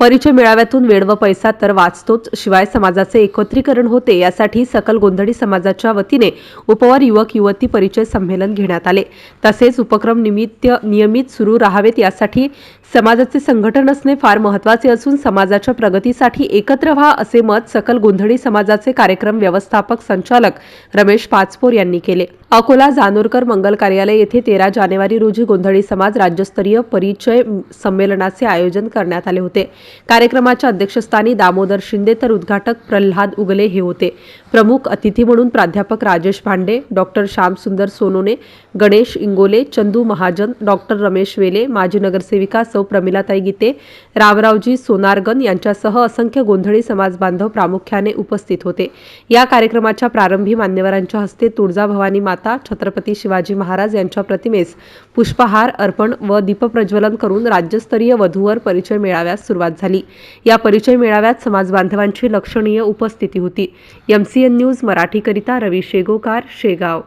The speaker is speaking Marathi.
परिचय मेळाव्यातून वेळ व पैसा तर वाचतोच. शिवाय समाजाचे एकत्रीकरण होते यासाठी सकल गोंधळी समाजाच्या वतीने उपवार युवक युवती परिचय संमेलन घेण्यात आले. तसेच उपक्रम निमित्त नियमित सुरू राहावेत यासाठी समाजाचे संघटन असणे फार महत्त्वाचे असून समाजाच्या प्रगतीसाठी एकत्र व्हा असे मत सकल गोंधळी समाजाचे कार्यक्रम व्यवस्थापक संचालक रमेश पाचपोर यांनी केले. अकोला जानोरकर मंगल कार्यालय येथे तेरा जानेवारी रोजी गोंधळी समाज राज्यस्तरीय परिचय संमेलनाचे आयोजन करण्यात आले होते. कार्यक्रमाच्या अध्यक्षस्थानी दामोदर शिंदे तर उद्घाटक प्रल्हाद उगले हे होते. प्रमुख अतिथी म्हणून प्राध्यापक राजेश भांडे डॉक्टर श्यामसुंदर सोनोने गणेश इंगोले चंदू महाजन डॉक्टर रमेश वेले माजी नगरसेविका सौ प्रमिलाताई गीते रावरावजी सोनारगन यांच्यासह असंख्य गोंधळी समाज बांधव प्रामुख्याने उपस्थित होते. या कार्यक्रमाच्या प्रारंभी मान्यवरांच्या हस्ते तुळजाभवानी माता छत्रपती शिवाजी महाराज यांच्या प्रतिमेस पुष्पहार अर्पण व दीपप्रज्वलन करून राज्यस्तरीय वधूवर परिचय मेळाव्यास सुरुवात झाली. या परिचय मेळाव्यात समाज बांधवांची लक्षणीय उपस्थिती होती. एमसीएन न्यूज मराठीकरिता रवी शेगोकार शेगाव.